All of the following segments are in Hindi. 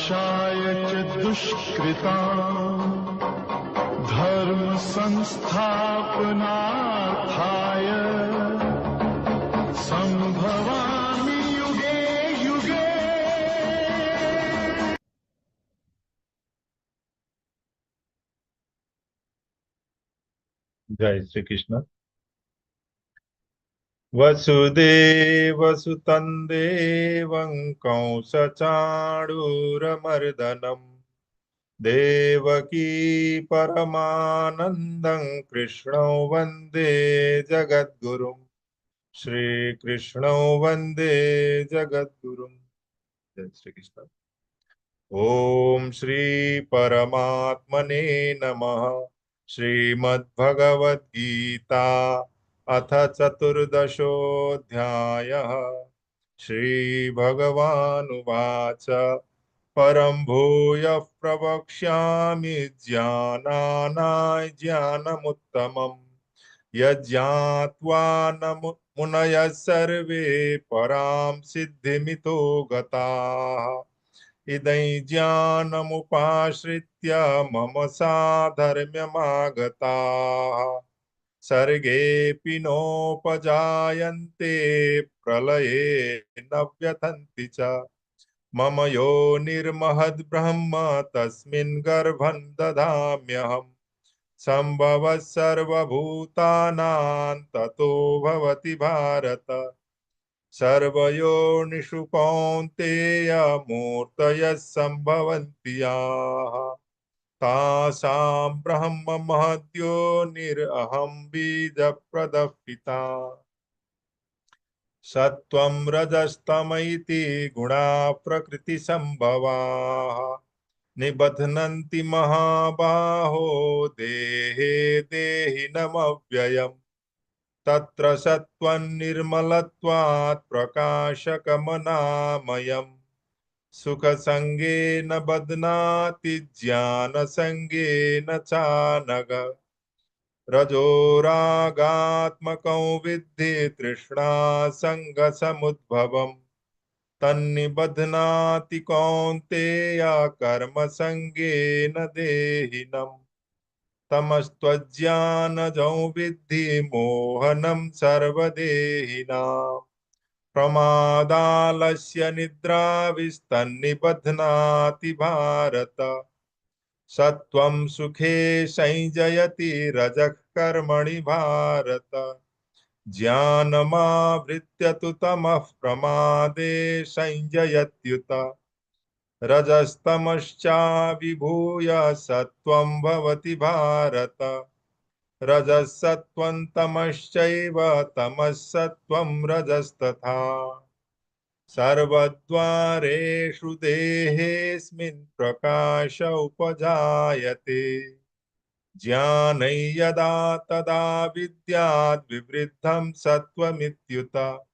विनाशाय च दुष्कृता। धर्म संस्थापनार्थाय संभवामि युगे युगे। जय श्री कृष्ण। वसुदेवसुतं देवं कंसचाणूरमर्दनम् देवकी परमानन्दं कृष्णौ वंदे जगद्गुरुम् श्रीकृष्णौ वंदे जगद्गुरुम् जय श्री कृष्ण ॐ श्री परमात्मने नमः। श्रीमद्भगवद्गीता अथ चतुर्दशोऽध्यायः। श्रीभगवानुवाच। परं भूयः प्रवक्ष्यामि ज्ञानानाय ज्ञानमुत्तमम्। यज्ञात्वा न मुनयः सर्वे परां सिद्धिमितो गताः। इदै ज्ञानमुपाश्रित्य मम साधर्म्यमागताः। सर्गेऽपि नोपजायन्ते प्रलये न व्यथन्ति च। मम यो निर्महद्ब्रह्म तस्मिन् गर्भं ददाम्यहम् सम्भवः सर्वभूतानां ततो भारत। सर्वयोनिषु कौन्तेय मूर्तयः सम्भवन्ति याः। तासां ब्रह्म महद्यो निरहं बीजप्रदः पिता सत्त्वं रजस्तम इति गुणा प्रकृतिसम्भवाः। निबध्नन्ति महाबाहो देहे देहिनमव्ययम्। तत्र सत्त्वन्निर्मलत्वात् प्रकाशकमनामयम्। सुखसङ्गेन बध्नाति ज्ञानसङ्गेन चानग। रजोरागात्मकं विद्धि तृष्णासङ्गसमुद्भवम् तन्निबध्नाति कौन्तेय कर्मसङ्गेन देहिनम्। तमस्त्वज्ञानजौ विद्धि मोहनं सर्वदेहिनाम्। प्रमादालस्य निद्राविस्तन्निबध्नाति भारत। सत्त्वं सुखे संजयति रजः कर्मणि भारत। ज्ञानमावृत्य तु तमः प्रमादे संजयत्युत रजस्तमश्चाविभूय सत्त्वं भवति भारत। रजः सत्त्वं तमश्चैव तमः रजस्तथा। सर्वद्वारेषु देहेऽस्मिन् प्रकाश उपजायते। ज्ञानै यदा तदा विद्याद् विवृद्धं सत्त्वमित्युत।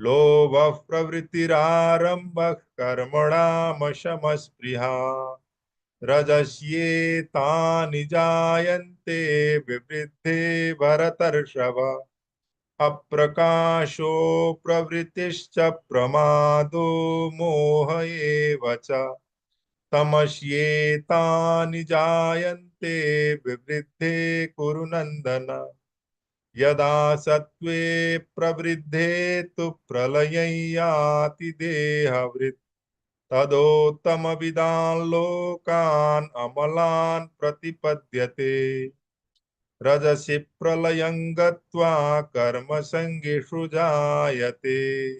लोभः प्रवृत्तिरारम्भः कर्मणामशमस्पृहा। रजस्येतानि जायन्ते विवृद्धे भरतर्षभ। अप्रकाशो प्रवृत्तिश्च प्रमादो मोह एव च। जायन्ते विवृद्धे कुरु नन्दन। यदा सत्त्वे प्रवृद्धे तु प्रलयं याति देहवृत् तदोत्तमविदान् लोकान् अमलान् प्रतिपद्यते। रजसि प्रलयं गत्वा कर्मसङ्गिषु जायते।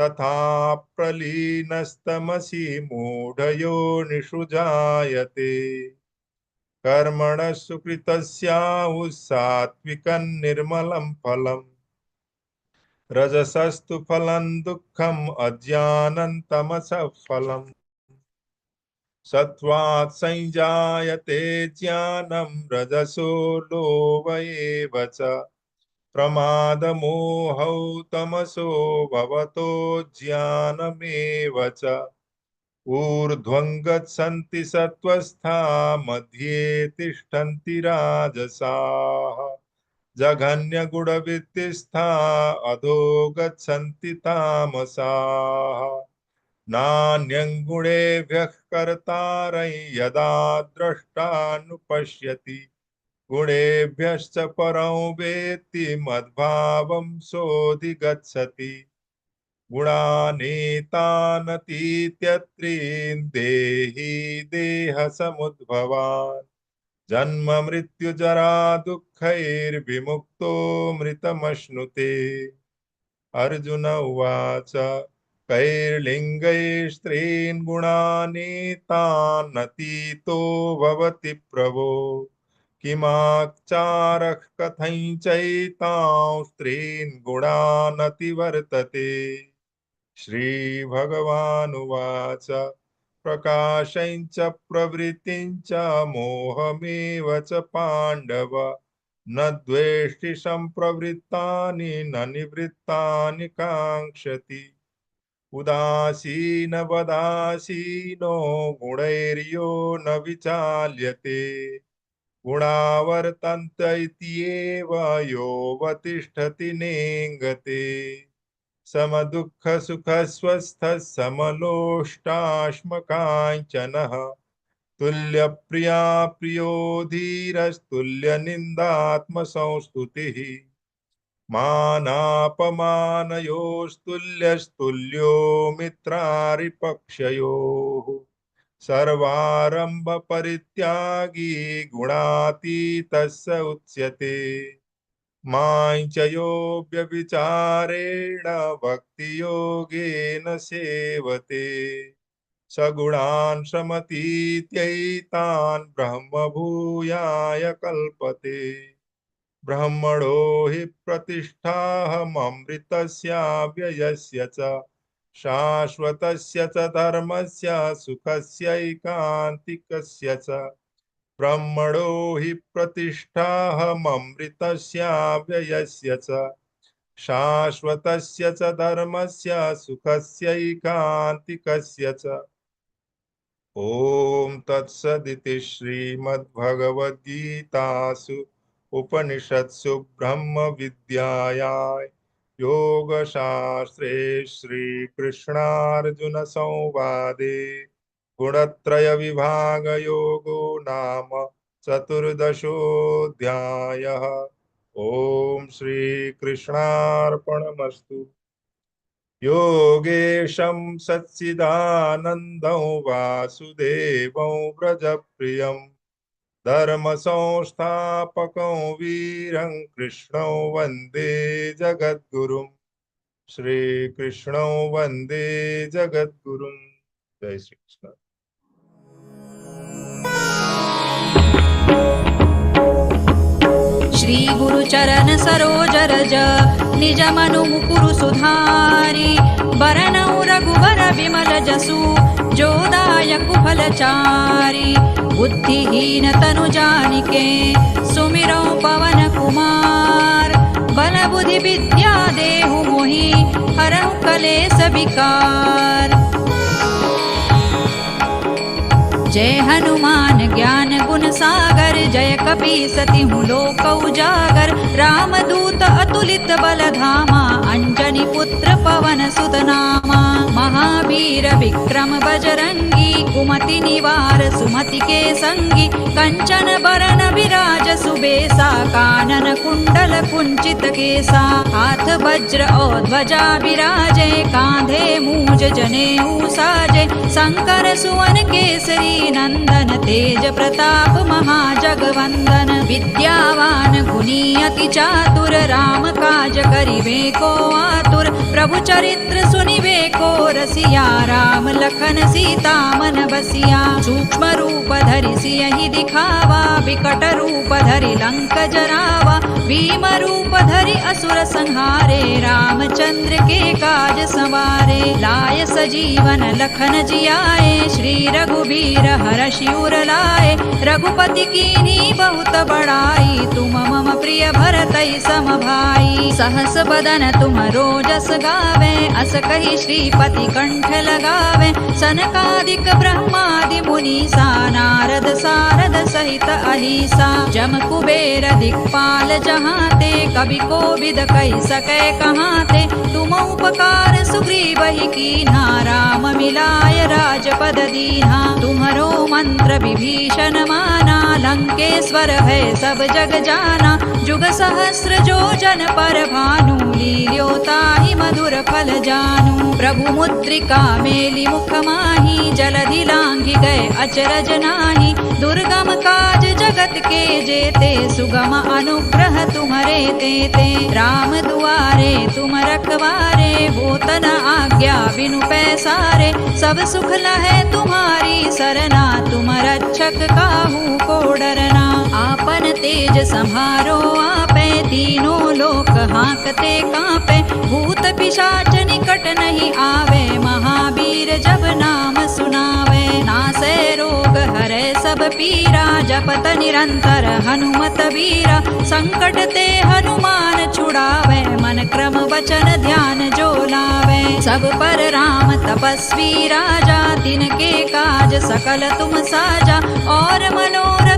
तथा प्रलीनस्तमसि मूढयोनिषु जायते। कर्मणः सुकृतस्याहुः सात्विकं निर्मलं फलम्। रजसस्तु फलं, दुःखम् अज्ञानं तमसः फलम् सत्त्वात् संजायते ज्ञानं, रजसो लोभ एव च। प्रमादमोहौ तमसो भवतो ज्ञानमेव च। ऊर्ध्वं गच्छन्ति सत्त्वस्था, मध्ये तिष्ठन्ति राजसाः। जघन्यगुणवृत्तिस्था अधो गच्छन्ति तामसाः। नान्यं गुणेभ्यः कर्तारं यदा द्रष्टानुपश्यति। गुणेभ्यश्च परं वेत्ति मद्भावं सोऽधिगच्छति। गुणानेतानतीत्यत्रीन् देहि देहसमुद्भवान्। जन्म मृत्युजरा दुःखैर्विमुक्तो मृतमश्नुते। अर्जुन उवाच कैर्लिङ्गैस्त्रीन् गुणानेतानतीतो भवति प्रभो। किमाचारः कथञ्चैतां स्त्रीन् गुणानतिवर्तते? श्रीभगवानुवाच प्रकाशं च प्रवृत्तिं मोहमेव च पाण्डव। न द्वेष्टि सम्प्रवृत्तानि, न निवृत्तानि काङ्क्षति। उदासीनवदासीनो गुणैर्यो न विचाल्यते। गुणावर्तन्त इत्येव योऽवतिष्ठति नेङ्गते। समदुःखसुखस्वस्थः समलोष्टाश्मकाञ्चनः तुल्यप्रिया प्रियो धीरस्तुल्यनिन्दात्मसंस्तुतिः। मानापमानयोस्तुल्यस्तुल्यो मित्रारिपक्षयोः। सर्वारम्भपरित्यागी गुणातीतः स उच्यते। माञ्चयो व्यभिचारेण भक्तियोगेन सेवते। सगुणान् समतीत्यैतान् ब्रह्मभूयाय कल्पते। ब्रह्मणो हि प्रतिष्ठाहममृतस्याव्ययस्य च। शाश्वतस्य च धर्मस्य सुखस्यैकान्तिकस्य च। ब्रह्मणो हि प्रतिष्ठाहममृतस्याव्ययस्य च। शाश्वतस्य च धर्मस्य सुखस्यैकान्तिकस्य च। ॐ तत्सदिति श्रीमद्भगवद्गीतासु उपनिषत्सु ब्रह्मविद्यायां योगशास्त्रे श्रीकृष्णार्जुनसंवादे गुणत्रयविभागयोगो नाम चतुर्दशोऽध्यायः। ॐ श्रीकृष्णार्पणमस्तु। योगेशं सच्चिदानन्दं वासुदेवं व्रजप्रियं। धर्मसंस्थापकं वीरं कृष्णं वंदे जगद्गुरुं। श्रीकृष्णं वंदे जगद्गुरुं। जय श्रीकृष्ण। श्री गुरुचरण सरोज रज निज मनु मुकुरु सुधारि बरनौ रघुबर विमल जसु जोदायकु फलचारि बुद्धिहीन तनु जानिके सुमिरौ पवन कुमार बल बुद्धि विद्या देहु मोहि हरहु कलेस विकार जय हनुमान ज्ञान गुण सागर जय कपी सति लोक उजागर। राम दूत अतुलित बल धामा अंजनी पुत्र पवन सुत नामा महावीर विक्रम बजरंगी कुमति निवार सुमति के संगी। कंचन बरन विराज सुबेसा कानन कुंडल कुंचित केसा हाथ वज्र और ध्वजा विराजे कांधे मूज जनेऊ साजे शंकर सुवन केसरी नंदन तेज प्रताप महाजगवंदन विद्यावान गुणी अति चातुर राम काज करिवे को आतुर प्रभु चरित्र सुनिवे को रसिया राम लखन सीता मन बसिया। सूक्ष्म रूप धरि सियहि दिखावा विकट रूप धरि लंक जरावा। भीम रूप धरि असुर संहारे रामचंद्र के काज संवारे। लाय सजीवन लखन जियाए श्री रघुबीर हर शिवर लाए। रघुपति कीनी बहुत बड़ाई तुम मम प्रिय भरत सम भाई। सहस बदन तुम रोजस गावे अस कही श्रीपति कंठ लगावे। सनकादिक ब्रह्मादि मुनीसा नारद सारद सहित अहिसा। जम कुबेर दिक्पाल जहाँ ते कवि को विद कही सके कहाँ ते तुम उपकार सुग्रीव ही कीन्हा, राम मिलाय राजपद दीना तुम्हरो मंत्र विभीषण माना। लंकेश्वर है, सब जग जाना। जुग सहस्र जो जन पर भानु लील्योताहि मधुर फल जानू। प्रभु मुद्रिका मेली मुख माही जलधि लांघि गए अचरज नाही। दुर्गम काज जगत के जेते, सुगम अनुग्रह तुम्हारे तेते राम दुआरे तुम रखवारे होतन आज्ञा बिनु पैसारे। सब सुख लहे तुम्हारी, सरना तुम रक्षक काहू। तेज संहारो आपे, तीनों लोक हाकते कांपे। भूत पिशाच निकट नहीं आवे, महावीर जब नाम सुनावे। नासे रोग हरे सब पीरा, जपत निरंतर हनुमत वीरा। संकट ते हनुमान छुड़ावे, मन क्रम वचन ध्यान जो लावे। सब पर राम तपस्वी राजा, तिनके काज सकल तुम साजा। और मनोरथ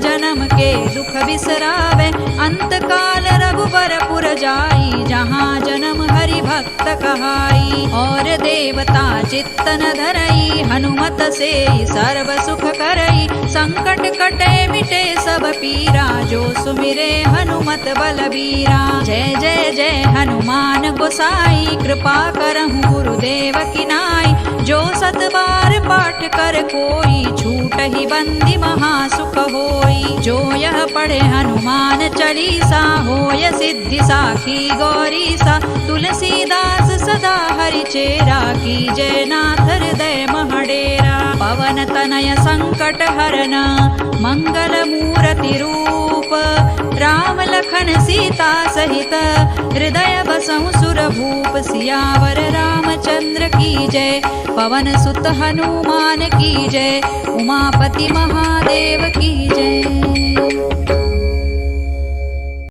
जन्म के दुख बिसरावे। अंत काल रघुबर पुर जाई, जहाँ जन्म हरि भक्त कहाई। और देवता चित्तन धरई, हनुमत से सर्व सुख करई। संकट कटे मिटे सब पीरा, जो सुमिरे हनुमत बलबीरा। जय जय जय, हनुमान गोसाई, कृपा करहु गुरुदेव की नाई। जो सत बार पाठ कर कोई छूट ही बंदी महासुख होई। जो यह पढ़े हनुमान चालीसा होय सिद्धि साखी गौरी सा तुलसीदास सदा हरि चेरा की जय नाथ हृदय महडेरा। पवन तनय संकट हरन मंगल मूर्ति रूप राम लखन सीता सहित हृदय बसौ सुरभूप सियावर रामचंद्र की जय पवन सुत हनुमान की जय उमापति महादेव की जय।